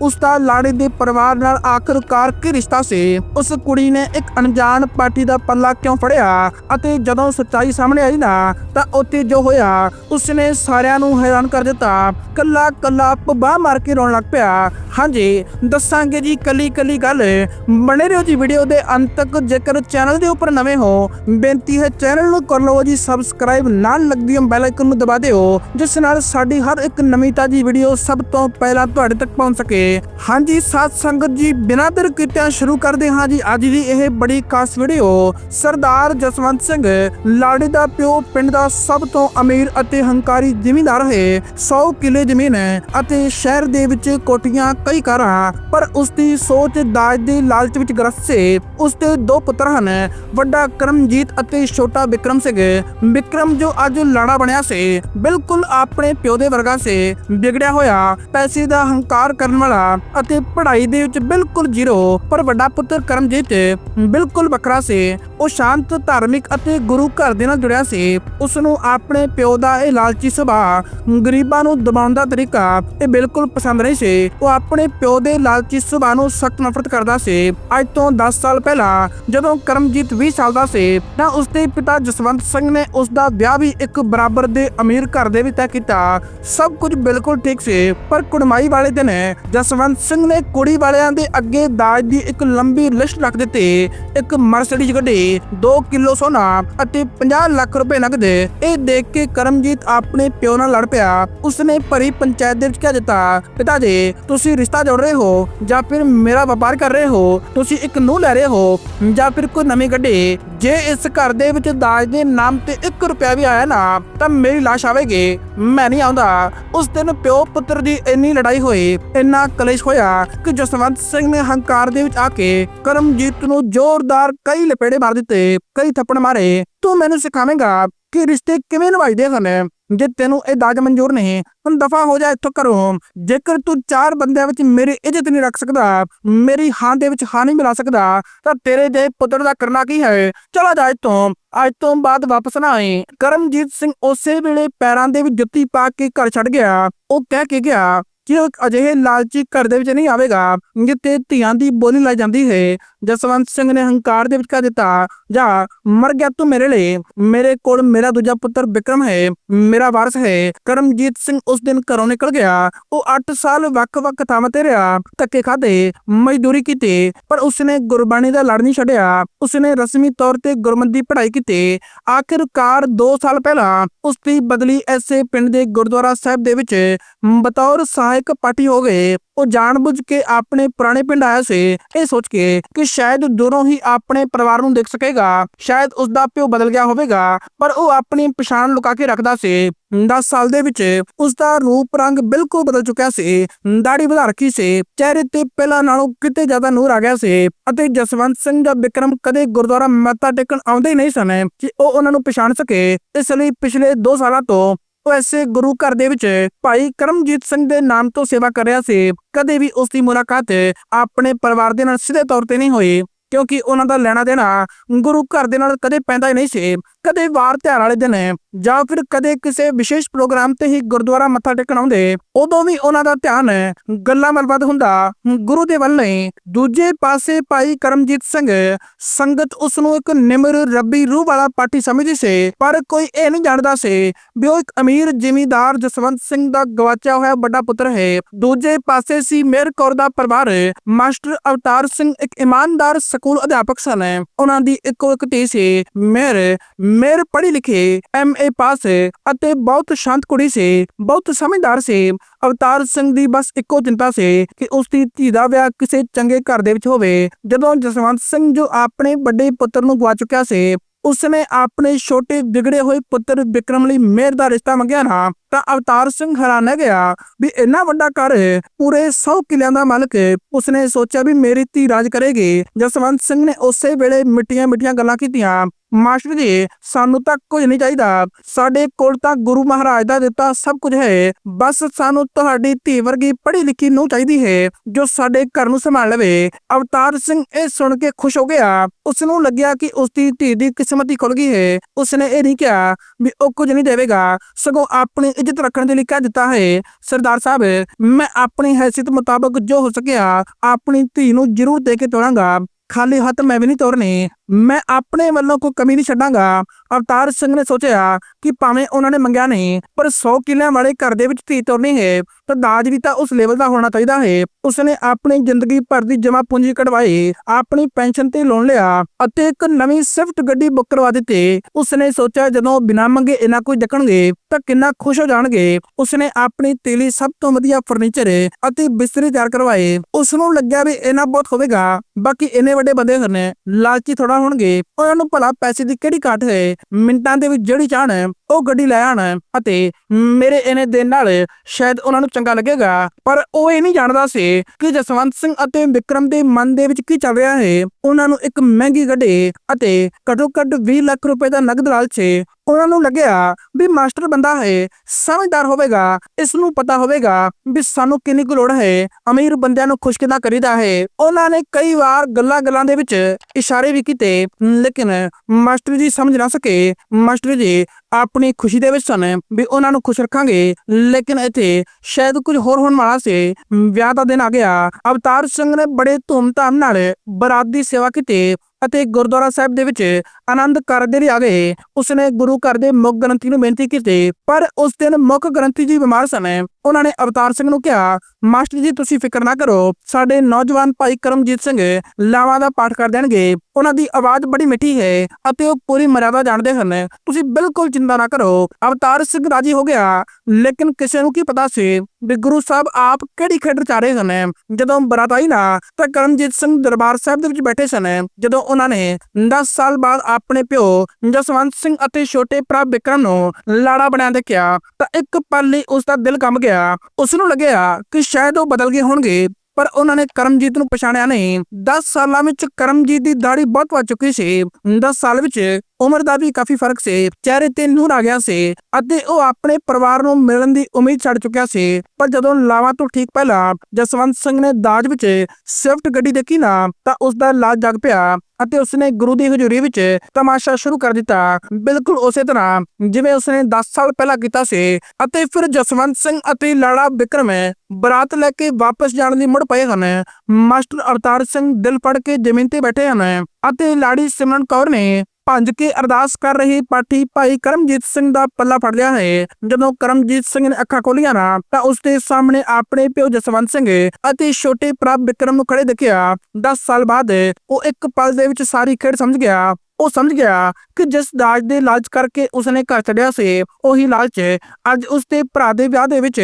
ਉਸ ਦਾ ਲਾੜੇ ਦੇ ਪਰਿਵਾਰ ਨਾਲ ਆਖਿਰਕਾਰ ਕੀ ਰਿਸ਼ਤਾ ਸੀ? ਉਸ ਕੁੜੀ ਨੇ ਇੱਕ ਅਣਜਾਣ ਪਾਰਟੀ ਦਾ ਪੱਲਾ ਕਿਉਂ ਫੜਿਆ ਅਤੇ ਜਦੋਂ ਸੱਚਾਈ ਸਾਹਮਣੇ ਆਈ ਨਾ, ਤਾਂ ਉੱਥੇ ਜੋ ਹੋਇਆ, ਉਸਨੇ ਸਾਰਿਆਂ ਨੂੰ ਹੈਰਾਨ ਕਰ ਦਿੱਤਾ। ਕੱਲਾ ਕੱਲਾ ਬਾਹ ਮਾਰ ਕੇ ਰੋਣ ਲੱਗ ਪਿਆ। ਹਾਂਜੀ, ਦੱਸਾਂਗੇ ਜੀ ਕੱਲੀ ਕੱਲੀ ਗੱਲ। ਬਣੇ ਰਹੋ ਜੀ ਵੀਡੀਓ ਦੇ ਅੰਤ ਤੱਕ। ਜੇਕਰ ਚੈਨਲ ਦੇ ਉੱਪਰ ਨਵੇਂ ਹੋ, ਬੇਨਤੀ ਹੈ ਚੈਨਲ ਨੂੰ ਕਰ ਲਵੋ ਜੀ ਸਬਸਕ੍ਰਾਈਬ। ਨਾਲ ਲੱਗਦੀ ਬੈਲ ਆਈਕਨ ਨੂੰ ਦਬਾ ਦਿਓ, ਜਿਸ ਨਾਲ ਸਾਡੀ ਹਰ ਇੱਕ ਨਵੀਂ ਤਾਜੀ ਵੀਡੀਓ ਸਭ ਤੋਂ ਪਹਿਲਾਂ ਤੁਹਾਡੇ ਤੱਕ ਪਹੁੰਚ ਸਕੇ। ਹਾਂਜੀ, ਸਾਧ ਸੰਗਤ ਜੀ, ਬਿਨਾਂ ਦੇਰ ਕੀਤਿਆਂ ਸ਼ੁਰੂ ਕਰਦੇ ਹਾਂ ਜੀ, ਅੱਜ ਦੀ ਇਹ ਬੜੀ ਖਾਸ ਵੀਡੀਓ ਸਰਦਾਰ ਜਸਵੰਤ ਸਿੰਘ ਲਾੜੇ ਦਾ ਪਿਓ, ਪਿੰਡ ਦਾ ਸਭ ਤੋਂ ਅਮੀਰ ਅਤੇ ਹੰਕਾਰੀ ਜ਼ਿਮੀਂਦਾਰ ਹੈ। 100 ਕਿੱਲੇ ਜ਼ਮੀਨ ਹੈ ਅਤੇ ਸ਼ਹਿਰ ਦੇ ਵਿੱਚ ਕੋਠੀਆਂ ਕਈ ਘਰਾਂ, ਪਰ ਉਸ ਦੀ ਸੋਚ ਦਾਜ ਦੇ ਲਾਲਚ ਵਿੱਚ ਗ੍ਰਸਤ ਸੀ। ਉਸ ਦੇ ਦੋ ਪੁੱਤਰ ਹਨ, ਵੱਡਾ ਕਰਮਜੀਤ ਅਤੇ ਛੋਟਾ ਵਿਕਰਮ ਸਿੰਘ। ਵਿਕਰਮ ਜੋ ਅੱਜ ਲਾੜਾ ਬਣਿਆ ਸੀ, ਬਿਲਕੁਲ ਆਪਣੇ ਪਿਓ ਦੇ ਵਰਗਾ ਸੀ। ਵਿਗੜਿਆ ਹੋਇਆ, ਪੈਸੇ ਦਾ ਹੰਕਾਰ ਕਰਨ ਵਾਲਾ ਅਤੇ ਪੜ੍ਹਾਈ ਦੇ ਵਿੱਚ ਬਿਲਕੁਲ ਜ਼ੀਰੋ, ਪਰ ਵੱਡਾ ਪੁੱਤਰ ਕਰਮਜੀਤ ਬਿਲਕੁਲ ਵੱਖਰਾ ਸੀ, ਉਹ ਸ਼ਾਂਤ, ਧਾਰਮਿਕ ਅਤੇ ਗੁਰੂ ਘਰ ਦੇ ਨਾਲ ਜੁੜਿਆ ਸੀ। ਉਸ ਨੂੰ ਆਪਣੇ ਪਿਓ ਦਾ ਇਹ ਲਾਲਚੀ ਸੁਭਾਅ ਗਰੀਬਾਂ ਨੂੰ ਦਬਾਉਣ ਦਾ ਤਰੀਕਾ ਇਹ ਬਿਲਕੁਲ ਪਸੰਦ ਨਹੀਂ ਸੀ। ਉਹ ਆਪਣੇ ਪਿਓ ਦੇ ਲਾਲਚੀ ਸੁਭਾਅ ਨੂੰ ਸਖਤ ਨਫ਼ਰਤ ਕਰਦਾ ਸੀ। ਅੱਜ ਤੋਂ 10 ਸਾਲ ਪਹਿਲਾਂ ਜਦੋਂ ਕਰਮਜੀਤ 20 ਸਾਲ ਦਾ ਸੀ, ਤਾਂ ਉਸ ਦੇ ਪਿਤਾ ਜਸਵੰਤ ਸਿੰਘ ਨੇ ਉਸ ਦਾ ਵਿਆਹ ਵੀ ਇੱਕ ਬਰਾਬਰ ਦੇ ਅਮੀਰ ਘਰ ਦੇ ਵਿੱਚ ਤੈਅ ਕੀਤਾ। ਸਭ ਕੁਝ ਬਿਲਕੁਲ ਠੀਕ ਸੀ, ਪਰ ਕੁੜਮਾਈ ਵਾਲੇ ਦਿਨ ਜਸਵੰਤ ਸਿੰਘ ਨੇ ਕੁੜੀ ਵਾਲਿਆਂ ਦੇ ਅੱਗੇ ਦਾਜ ਦੀ ਇੱਕ ਲੰਬੀ ਲਿਸਟ ਰੱਖ ਦਿੱਤੀ। ਇੱਕ ਮਰਸੀਡੀਜ਼ ਗੱਡੀ 2 ਕਿਲੋ ਸੋਨਾ ਅਤੇ 50 ਲੱਖ ਰੁਪਏ ਨਕਦ ਇਹ ਦੇਖ ਕੇ ਕਰਮਜੀਤ ਆਪਣੇ ਪਿਓ ਨਾਲ ਲੜ ਪਿਆ। ਉਸਨੇ ਭਰੀ ਪੰਚਾਇਤ ਦੇ ਵਿੱਚ ਕਹਿ ਦਿੱਤਾ, ਪਿਤਾ ਜੀ, ਤੁਸੀਂ ਰਿਸ਼ਤਾ ਜੋੜ ਰਹੇ ਹੋ ਜਾਂ ਫਿਰ ਮੇਰਾ ਵਪਾਰ ਕਰ ਰਹੇ ਹੋ? ਤੁਸੀਂ ਇੱਕ ਨੂੰ ਲੈ ਰਹੇ ਹੋ ਜਾਂ ਫਿਰ ਕੋਈ ਨਵੀਂ ਗੱਡੀ? ਜੇ ਇਸ ਘਰ ਦੇ ਵਿੱਚ ਦਾਜ ਦੇ ਨਾਮ ਤੇ 1 ਰੁਪਿਆ ਵੀ ਆਇਆ ਨਾ, ਤਾਂ ਮੇਰੀ ਲਾਸ਼ ਆਵੇਗੀ। ਮੈਂ ਨਹੀਂ ਆਉਂਦਾ। ਉਸ ਦਿਨ ਪਿਓ ਪੁੱਤਰ ਦੀ ਇੰਨੀ ਲੜਾਈ ਹੋਈ, ਇੰਨਾ ਕਲੇਸ਼ ਹੋਇਆ ਕਿ ਜਸਵੰਤ ਸਿੰਘ ਨੇ ਹੰਕਾਰ ਦੇ ਵਿੱਚ ਆ ਕੇ ਕਰਮਜੀਤ ਨੂੰ ਜ਼ੋਰਦਾਰ ਕਈ ਲਪੇੜੇ ਮਾਰ ਦਿੱਤੇ, ਕਈ ਥੱਪੜ ਮਾਰੇ। ਤੂੰ ਮੈਨੂੰ ਸਿਖਾਵੇਂਗਾ ਕਿ ਰਿਸ਼ਤੇ ਕਿਵੇਂ ਨਿਭਾਈਦੇ ਹਨ? ਜੇ ਤੈਨੂੰ ਇਹ ਦਾਜ ਮਨਜ਼ੂਰ ਨਹੀਂ, ਹੁਣ ਦਫਾ ਹੋ ਜਾ ਇੱਥੋਂ ਘਰੋਂ। ਜੇਕਰ ਤੂੰ ਚਾਰ ਬੰਦਿਆਂ ਵਿੱਚ ਮੇਰੀ ਇੱਜ਼ਤ ਨਹੀਂ ਰੱਖ ਸਕਦਾ, ਮੇਰੀ ਹਾਂ ਦੇ ਵਿੱਚ ਹਾਂ ਨਹੀਂ ਮਿਲਾ ਸਕਦਾ, ਤਾਂ ਤੇਰੇ ਦੇ ਪੁੱਤਰ ਦਾ ਕਰਨਾ ਕੀ ਹੈ? ਚਲਾ ਜਾ ਇੱਥੋਂ। ਅੱਜ ਤੋਂ ਬਾਅਦ ਵਾਪਸ ਨਾ ਆਏ ਕਰਮਜੀਤ ਸਿੰਘ ਉਸੇ ਵੇਲੇ ਪੈਰਾਂ ਦੇ ਵਿੱਚ ਜੁੱਤੀ ਪਾ ਕੇ ਘਰ ਛੱਡ ਗਿਆ। ਉਹ ਕਹਿ ਕੇ ਗਿਆ ਕਿ ਉਹ ਅਜਿਹੇ ਲਾਲਚੀ ਘਰ ਦੇ ਵਿੱਚ ਨਹੀਂ ਆਵੇਗਾ ਜਿੱਤੇ ਧੀਆਂ ਦੀ ਬੋਲੀ ਲਾਈ ਜਾਂਦੀ ਹੈ। ਜਸਵੰਤ ਸਿੰਘ ਨੇ ਹੰਕਾਰ ਦੇ ਵਿੱਚ ਕਹਿ ਦਿੱਤਾ, ਜਾ, ਮਰ ਗਿਆ ਤੂੰ ਮੇਰੇ ਲਈ। ਮੇਰੇ ਕੋਲ ਮੇਰਾ ਦੂਜਾ ਪੁੱਤਰ ਵਿਕਰਮ ਹੈ, ਮੇਰਾ ਵਾਰਸ ਹੈ। ਕਰਮਜੀਤ ਸਿੰਘ ਉਸ ਦਿਨ ਘਰੋਂ ਨਿਕਲ ਗਿਆ। ਉਹ 8 ਸਾਲ ਵੱਖ-ਵੱਖ ਥਾਵਾਂ ਤੇ ਰਿਹਾ। ਧੱਕੇ ਖਾਦੇ ਮਜ਼ਦੂਰੀ ਕੀਤੀ, ਪਰ ਉਸਨੇ ਗੁਰਬਾਣੀ ਦਾ ਲੜ ਨਹੀਂ ਛੱਡਿਆ। ਉਸਨੇ ਰਸਮੀ ਤੌਰ ਤੇ ਗੁਰਮਤਿ ਦੀ ਪੜ੍ਹਾਈ ਕੀਤੀ। ਆਖਿਰਕਾਰ 2 ਸਾਲ ਪਹਿਲਾਂ ਉਸ ਦੀ ਬਦਲੀ ਐਸੇ ਪਿੰਡ ਦੇ ਗੁਰਦੁਆਰਾ ਸਾਹਿਬ ਦੇ ਵਿੱਚ ਬਤੌਰ ਸਹਾਇਕ ਪਾਠੀ ਹੋ ਗਏ। ਉਹ ਜਾਣਬੁੱਝ ਕੇ ਆਪਣੇ ਪੁਰਾਣੇ ਪਿੰਡ ਆਇਆ ਸੀ। ਇਹ ਸੋਚ ਕੇ ਕਿ ਸ਼ਾਇਦ ਦੂਰੋਂ ਹੀ ਆਪਣੇ ਪਰਿਵਾਰ ਨੂੰ ਦੇਖ ਸਕੇਗਾ। ਸ਼ਾਇਦ ਉਸ ਦਾ ਪਿਓ ਬਦਲ ਗਿਆ ਹੋਵੇਗਾ, ਪਰ ਉਹ ਆਪਣੀ ਪਛਾਣ ਲੁਕਾ ਕੇ ਰੱਖਦਾ ਸੀ। 10 ਸਾਲ ਦੇ ਵਿੱਚ ਉਸ ਦਾ ਰੂਪ ਰੰਗ ਬਿਲਕੁਲ ਬਦਲ ਚੁੱਕਿਆ ਸੀ। ਦਾੜੀ ਵਧਾ ਰੱਖੀ ਸੀ। ਚਿਹਰੇ ਤੇ ਪਹਿਲਾਂ ਨਾਲੋਂ ਕਿਤੇ ਜ਼ਿਆਦਾ ਨੂਰ ਆ ਗਿਆ ਸੀ। ਅਤੇ ਜਸਵੰਤ ਸਿੰਘ ਦਾ ਵਿਕਰਮ ਕਦੇ ਗੁਰਦੁਆਰਾ ਮੱਥਾ ਟੇਕਣ ਆਉਂਦੇ ਹੀ ਨਹੀਂ ਸਨ ਕਿ ਉਹ ਉਹਨਾਂ ਨੂੰ ਪਛਾਣ ਸਕੇ। ਇਸ ਲਈ ਪਿਛਲੇ 2 ਸਾਲਾਂ ਤੋਂ ਉਹ ਐਸੇ ਗੁਰੂ ਘਰ ਦੇ ਵਿੱਚ ਭਾਈ ਕਰਮਜੀਤ ਸਿੰਘ ਦੇ ਨਾਮ ਤੋਂ ਸੇਵਾ ਕਰ ਰਿਹਾ ਸੀ। ਕਦੇ ਵੀ ਉਸ ਦੀ ਮੁਲਾਕਾਤ ਆਪਣੇ ਪਰਿਵਾਰ ਦੇ ਨਾਲ ਸਿੱਧੇ ਤੌਰ ਤੇ ਨਹੀਂ ਹੋਈ, ਕਿਉਂਕਿ ਉਹਨਾਂ ਦਾ ਲੈਣਾ ਦੇਣਾ ਗੁਰੂ ਘਰ ਦੇ ਨਾਲ ਕਦੇ ਪੈਂਦਾ ਹੀ ਨਹੀਂ ਸੀ। ਕਦੇ ਵਾਰ ਤਿਉਹਾਰ ਵਾਲੇ ਦਿਨ, ਜਾਂ ਫਿਰ ਕਦੇ ਕਿਸੇ ਵਿਸ਼ੇਸ਼ ਪ੍ਰੋਗਰਾਮ ਤੇ ਹੀ ਗੁਰਦੁਆਰਾ ਮੱਥਾ ਟੇਕਣ ਆਉਂਦੇ, ਉਦੋਂ ਵੀ ਉਹਨਾਂ ਦਾ ਧਿਆਨ ਗੱਲਾਂ ਮਲਬਦ ਹੁੰਦਾ। ਗੁਰੂ ਦੇ ਵੱਲ ਨਹੀਂ, ਦੂਜੇ ਪਾਸੇ ਭਾਈ ਕਰਮਜੀਤ ਸਿੰਘ, ਸੰਗਤ ਉਸ ਨੂੰ ਇੱਕ ਨਿਮਰ ਰੱਬੀ ਰੂਹ ਵਾਲਾ ਪਾਠੀ ਸਮਝਦੀ ਸੀ, ਪਰ ਕੋਈ ਇਹ ਨਹੀਂ ਜਾਣਦਾ ਸੀ ਵੀ ਉਹ ਇੱਕ ਅਮੀਰ ਜ਼ਿਮੀਂਦਾਰ ਜਸਵੰਤ ਸਿੰਘ ਦਾ ਗਵਾਚਿਆ ਹੋਇਆ ਵੱਡਾ ਪੁੱਤਰ ਹੈ। ਦੂਜੇ ਪਾਸੇ ਸੀ ਮੇਰ ਕੌਰ ਦਾ ਪਰਿਵਾਰ, ਮਾਸਟਰ ਅਵਤਾਰ ਸਿੰਘ ਇੱਕ ਇਮਾਨਦਾਰ ਸਕੂਲ ਅਧਿਆਪਕ ਸਨ। ਉਹਨਾਂ ਦੀ ਇੱਕੋ ਇੱਕ ਧੀ ਸੀ ਮੇਰ ਮੇਰ ਪੜ੍ਹੀ ਲਿਖੇ ਐਮਏ ਪਾਸ ਅਤੇ ਬਹੁਤ ਸ਼ਾਂਤ ਕੁੜੀ ਸੀ ਬਹੁਤ ਸਮਝਦਾਰ ਸੀ ਅਵਤਾਰ ਸਿੰਘ ਦੀ ਬਸ ਇੱਕੋ ਚਿੰਤਾ ਸੀ ਕਿ ਉਸ ਦੀ ਧੀ ਦਾ ਵਿਆਹ ਕਿਸੇ ਚੰਗੇ ਘਰ ਦੇ ਵਿੱਚ ਹੋਵੇ ਜਦੋਂ ਜਸਵੰਤ ਸਿੰਘ ਜੋ ਆਪਣੇ ਵੱਡੇ ਪੁੱਤਰ ਨੂੰ ਗਵਾ ਚੁੱਕਿਆ ਸੀ ਉਸਨੇ ਆਪਣੇ ਛੋਟੇ ਵਿਗੜੇ ਹੋਏ ਪੁੱਤਰ ਵਿਕਰਮ ਲਈ ਮਿਹਰ ਦਾ ਰਿਸ਼ਤਾ ਮੰਗਿਆ ਨਾ ਤਾਂ ਅਵਤਾਰ ਸਿੰਘ ਹੈਰਾਨ ਗਿਆ ਵੀ ਇੰਨਾ ਵੱਡਾ ਘਰ ਪੂਰੇ 100 ਕਿਲਿਆਂ ਦਾ ਮਾਲਕ ਉਸਨੇ ਸੋਚਿਆ ਵੀ ਮੇਰੀ ਧੀ ਰਾਜ ਕਰੇਗੀ ਜਸਵੰਤ ਸਿੰਘ ਨੇ ਉਸੇ ਵੇਲੇ ਮਿੱਟੀਆਂ ਮਿੱਟੀਆਂ ਗੱਲਾਂ ਕੀਤੀਆਂ ਮਾਸਟਰ ਜੀ, ਸਾਨੂੰ ਤਾਂ ਕੁਝ ਨਹੀਂ ਚਾਹੀਦਾ। ਸਾਡੇ ਕੋਲ ਤਾਂ ਗੁਰੂ ਮਹਾਰਾਜ ਦਾ ਦਿੱਤਾ ਸਭ ਕੁਝ ਹੈ। ਬਸ ਸਾਨੂੰ ਤੁਹਾਡੀ ਧੀ ਵਰਗੀ ਪੜ੍ਹੀ ਲਿਖੀ ਨੂੰ ਚਾਹੀਦੀ ਹੈ, ਜੋ ਸਾਡੇ ਘਰ ਨੂੰ ਸੰਭਾਲ ਲਵੇ। ਅਵਤਾਰ ਸਿੰਘ ਇਹ ਸੁਣ ਕੇ ਖੁਸ਼ ਹੋ ਗਿਆ। ਉਸ ਨੂੰ ਲੱਗਿਆ ਕਿ ਉਸ ਦੀ ਧੀ ਦੀ ਕਿਸਮਤ ਹੀ ਖੁੱਲ ਗਈ ਹੈ। ਉਸਨੇ ਇਹ ਨਹੀਂ ਕਿਹਾ ਵੀ ਉਹ ਕੁਝ ਨਹੀਂ ਦੇਵੇਗਾ। ਸਗੋਂ ਆਪਣੀ ਇੱਜ਼ਤ ਰੱਖਣ ਦੇ ਲਈ ਕਹਿ ਦਿੱਤਾ ਹੈ, ਸਰਦਾਰ ਸਾਹਿਬ, ਮੈਂ ਆਪਣੀ ਹੈਸੀਅਤ ਮੁਤਾਬਕ ਜੋ ਹੋ ਸਕਿਆ, ਆਪਣੀ ਧੀ ਨੂੰ ਜ਼ਰੂਰ ਦੇ ਕੇ ਤੋਰਾਂਗਾ। ਖਾਲੀ ਹੱਥ ਮੈਂ ਵੀ ਨਹੀਂ ਤੋਰਨੇ ਮੈਂ ਆਪਣੇ ਵੱਲੋਂ ਕੋਈ ਕਮੀ ਨਹੀਂ ਛੱਡਾਂਗਾ। ਅਵਤਾਰ ਸਿੰਘ ਨੇ ਸੋਚਿਆ ਕਿ ਭਾਵੇਂ ਉਹਨਾਂ ਨੇ ਮੰਗਿਆ ਨਹੀਂ, ਪਰ 100 ਕਿਲਿਆਂ ਵਾਲੇ ਘਰ ਦੇ ਵਿੱਚ ਧੀ ਤੋਰਨੀ ਹੈ, ਤਾਂ ਦਾਜ ਵੀ ਤਾਂ ਉਸ ਲੈਵਲ ਦਾ ਹੋਣਾ ਚਾਹੀਦਾ ਹੈ। ਉਸਨੇ ਆਪਣੀ ਜ਼ਿੰਦਗੀ ਭਰ ਦੀ ਜਮਾ ਪੂੰਜੀ ਕਢਵਾਈ, ਆਪਣੀ ਪੈਨਸ਼ਨ ਤੇ ਲੋਨ ਲਿਆ ਅਤੇ ਇੱਕ ਨਵੀਂ ਸਵਿਫਟ ਗੱਡੀ ਬੁੱਕ ਕਰਵਾ ਦਿੱਤੀ। ਉਸਨੇ ਸੋਚਿਆ ਜਦੋਂ ਬਿਨਾਂ ਮੰਗੇ ਇਹਨਾਂ ਕੋਈ ਡੱਕਣਗੇ ਤਾਂ ਕਿੰਨਾ ਖੁਸ਼ ਹੋ ਜਾਣਗੇ। ਉਸਨੇ ਆਪਣੀ ਤੇਲੀ ਸਭ ਤੋਂ ਵਧੀਆ ਫਰਨੀਚਰ ਅਤੇ ਬਿਸਤਰੇ ਤਿਆਰ ਕਰਵਾਏ। ਉਸ ਨੂੰ ਲੱਗਿਆ ਵੀ ਇਹਨਾਂ ਬਹੁਤ ਹੋਵੇਗਾ, ਬਾਕੀ ਇੰਨੇ ਵੱਡੇ ਬੰਦੇ ਹਨ, ਲਾਲਚੀ ਥੋੜਾ ਹੋਣਗੇ। ਉਹਨਾਂ ਨੂੰ ਭਲਾ ਪੈਸੇ ਦੀ ਕਿਹੜੀ ਘਾਟ ਹੈ? ਮਿੰਟਾਂ ਦੇ ਵਿੱਚ ਜਿਹੜੀ ਚਾਹਣ ਉਹ ਗੱਡੀ ਲੈ ਆਣ ਅਤੇ ਮੇਰੇ ਇਹਨੇ ਦੇ ਨਾਲ ਸ਼ਾਇਦ ਉਹਨਾਂ ਨੂੰ ਚੰਗਾ ਲੱਗੇਗਾ। ਪਰ ਉਹ ਇਹ ਨਹੀਂ ਜਾਣਦਾ ਸੀ ਕਿ ਜਸਵੰਤ ਸਿੰਘ ਅਤੇ ਵਿਕਰਮ ਦੇ ਮਨ ਦੇ ਵਿੱਚ ਕੀ ਚੱਲ ਰਿਹਾ ਹੈ। ਉਹਨਾਂ ਨੂੰ ਇੱਕ ਮਹਿੰਗੀ ਗੱਡੀ ਅਤੇ ਘੱਟੋ ਘੱਟ 20 ਲੱਖ ਰੁਪਏ ਦਾ ਨਗਦ ਲਾਲਚ ਹੈ ਉਹਨਾਂ ਨੂੰ ਲੱਗਿਆ ਵੀ ਮਾਸਟਰ ਬੰਦਾ ਹੈ, ਸਮਝਦਾਰ ਹੋਵੇਗਾ ਇਸ ਨੂੰ ਪਤਾ ਹੋਵੇਗਾ ਵੀ ਸਾਨੂੰ ਕਿੰਨੀ ਕੁ ਲੋੜ ਹੈ, ਅਮੀਰ ਬੰਦਿਆਂ ਨੂੰ ਖੁਸ਼ ਕਿਦਾਂ ਕਰੀਦਾ ਹੈ। ਉਹਨਾਂ ਨੇ ਕਈ ਵਾਰ ਗੱਲਾਂ ਗੱਲਾਂ ਦੇ ਵਿੱਚ ਇਸ਼ਾਰੇ ਵੀ ਕੀਤੇ, ਲੇਕਿਨ ਮਾਸਟਰ ਜੀ ਸਮਝ ਨਾ ਸਕੇ। ਮਾਸਟਰ ਜੀ ਆਪਣੀ ਖੁਸ਼ੀ ਦੇ ਵਿੱਚ ਸਨ ਵੀ ਉਹਨਾਂ ਨੂੰ ਖੁਸ਼ ਰੱਖਾਂਗੇ, ਲੇਕਿਨ ਇੱਥੇ ਸ਼ਾਇਦ ਕੁਝ ਹੋਰ ਹੋਣ ਵਾਲਾ ਸੀ। ਵਿਆਹ ਦਾ ਦਿਨ ਆ ਗਿਆ। ਅਵਤਾਰ ਸਿੰਘ ਨੇ ਬੜੇ ਧੂਮਧਾਮ ਨਾਲ ਬਰਾਤ ਦੀ ਸੇਵਾ ਕੀਤੀ। ਅਤੇ ਗੁਰਦੁਆਰਾ ਸਾਹਿਬ ਦੇ ਵਿੱਚ ਆਨੰਦ ਕਰਦੇ ਲਈ ਆ ਗਏ। ਉਸਨੇ ਗੁਰੂ ਘਰ ਦੇ ਮੁੱਖ ਗ੍ਰੰਥੀ ਨੂੰ ਬੇਨਤੀ ਕੀਤੀ, ਪਰ ਉਸ ਦਿਨ ਮੁੱਖ ਗ੍ਰੰਥੀ ਜੀ ਬਿਮਾਰ ਸਨ। ਉਹਨਾਂ ਨੇ ਅਵਤਾਰ ਸਿੰਘ ਨੂੰ ਕਿਹਾ, ਮਾਸਟਰ ਜੀ, ਤੁਸੀਂ ਫਿਕਰ ਨਾ ਕਰੋ, ਸਾਡੇ ਨੌਜਵਾਨ ਭਾਈ ਕਰਮਜੀਤ ਸਿੰਘ ਲਾਵਾਂ ਦਾ ਪਾਠ ਕਰ ਦੇਣਗੇ। ਉਹਨਾਂ ਦੀ ਆਵਾਜ਼ ਬੜੀ ਮਿੱਠੀ ਹੈ ਅਤੇ ਉਹ ਪੂਰੀ ਮਰਿਆਦਾ ਜਾਣਦੇ ਹਨ। ਤੁਸੀਂ ਬਿਲਕੁਲ ਚਿੰਤਾ ਨਾ ਕਰੋ। ਅਵਤਾਰ ਸਿੰਘ ਰਾਜੀ ਹੋ ਗਿਆ। ਲੇਕਿਨ ਕਿਸੇ ਨੂੰ ਕੀ ਪਤਾ ਸੀ ਵੀ ਗੁਰੂ ਸਾਹਿਬ ਆਪ ਕਿਹੜੀ ਖੇਡ ਰਚਾ ਰਹੇ ਹਨ। ਜਦੋਂ ਬਰਾਤ ਆਈ ਨਾ, ਤਾਂ ਕਰਮਜੀਤ ਸਿੰਘ ਦਰਬਾਰ ਸਾਹਿਬ ਦੇ ਵਿੱਚ ਬੈਠੇ ਸਨ। ਜਦੋਂ ਉਹਨਾਂ ਨੇ 10 ਸਾਲ ਬਾਅਦ ਆਪਣੇ ਪਿਓ ਜਸਵੰਤ ਸਿੰਘ ਅਤੇ ਛੋਟੇ ਭਰਾ ਵਿਕਰਮ ਨੂੰ ਲਾੜਾ ਬਣਾਇਆ ਦੇ ਕਿਹਾ, ਤਾਂ ਇੱਕ ਪਲ ਲਈ ਉਸ ਦਾ ਦਿਲ ਕੰਬ ਗਿਆ। ਉਸ ਨੂੰ ਲੱਗਿਆ ਕਿ ਸ਼ਾਇਦ ਉਹ ਬਦਲ ਗਏ ਹੋਣਗੇ, ਪਰ ਉਹਨਾਂ ਨੇ ਕਰਮਜੀਤ ਨੂੰ ਪਛਾਣਿਆ ਨਹੀਂ। 10 ਸਾਲਾਂ ਵਿੱਚ ਕਰਮਜੀਤ ਦੀ ਦਾੜੀ ਬਹੁਤ ਵੱਧ ਚੁੱਕੀ ਸੀ। 10 ਸਾਲ ਵਿੱਚ ਉਮਰ ਦਾ ਵੀ ਕਾਫੀ ਫ਼ਰਕ ਸੀ। ਚਿਹਰੇ ਤੇ ਨੂਰ ਆ ਗਿਆ ਸੀ ਅਤੇ ਉਹ ਆਪਣੇ ਪਰਿਵਾਰ ਨੂੰ ਮਿਲਣ ਦੀ ਉਮੀਦ ਛੱਡ ਚੁੱਕਿਆ ਸੀ। ਪਰ ਜਦੋਂ ਲਾਵਾ ਤੋਂ ਠੀਕ ਪਹਿਲਾਂ ਜਸਵੰਤ ਸਿੰਘ ਨੇ ਦਾਜ ਵਿੱਚ ਸਵਿਫਟ ਗੱਡੀ ਦੇਖੀ ਨਾ, ਤਾਂ ਉਸ ਦਾ ਲਾਜ ਜਗ ਪਿਆ ਅਤੇ ਉਸਨੇ ਗੁਰੂ ਦੀ ਹਜ਼ੂਰੀ ਵਿੱਚ ਤਮਾਸ਼ਾ ਸ਼ੁਰੂ ਕਰ ਦਿੱਤਾ। ਬਿਲਕੁਲ ਉਸੇ ਤਰ੍ਹਾਂ ਜਿਵੇਂ ਉਸਨੇ 10 ਸਾਲ ਪਹਿਲਾਂ ਕੀਤਾ ਸੀ ਅਤੇ ਫਿਰ ਜਸਵੰਤ ਸਿੰਘ ਅਤੇ ਲਾੜਾ ਵਿਕਰਮ ਬਰਾਤ ਲੈ ਕੇ ਵਾਪਸ ਜਾਣ ਲਈ ਮੁੜ ਪਏ ਹਨ। ਮਾਸਟਰ ਅਵਤਾਰ ਸਿੰਘ ਦਿਲ ਫੜ ਕੇ ਜ਼ਮੀਨ ਤੇ ਬੈਠੇ ਹਨ ਅਤੇ ਲਾੜੀ ਸਿਮਰਨ ਕੌਰ ਨੇ ਭੰਜ ਕੇ ਅਰਦਾਸ ਕਰ ਰਹੀ ਪਾਠੀ ਭਾਈ ਕਰਮਜੀਤ ਸਿੰਘ ਦਾ ਪੱਲਾ ਫੜ ਲਿਆ ਹੈ। ਜਦੋਂ ਕਰਮਜੀਤ ਸਿੰਘ ਨੇ ਅੱਖਾਂ ਖੋਲੀਆਂ ਨਾ, ਤਾਂ ਉਸ ਦੇ ਸਾਹਮਣੇ ਆਪਣੇ ਪਿਓ ਜਸਵੰਤ ਸਿੰਘ ਅਤੇ ਛੋਟੇ ਭਰਾ ਵਿਕਰਮ ਨੂੰ ਖੜੇ ਦੇਖਿਆ। 10 ਸਾਲ ਬਾਅਦ ਉਹ ਇੱਕ ਪਲ ਦੇ ਵਿੱਚ ਸਾਰੀ ਖੇਡ ਸਮਝ ਗਿਆ। ਉਹ ਸਮਝ ਗਿਆ ਕਿ ਜਿਸ ਦਾਜ ਦੇ ਲਾਲਚ ਕਰਕੇ ਉਸਨੇ ਘਰ ਛੱਡਿਆ ਸੀ, ਉਹੀ ਲਾਲਚ ਅੱਜ ਉਸ ਭਰਾ ਦੇ ਵਿਆਹ ਦੇ ਵਿੱਚ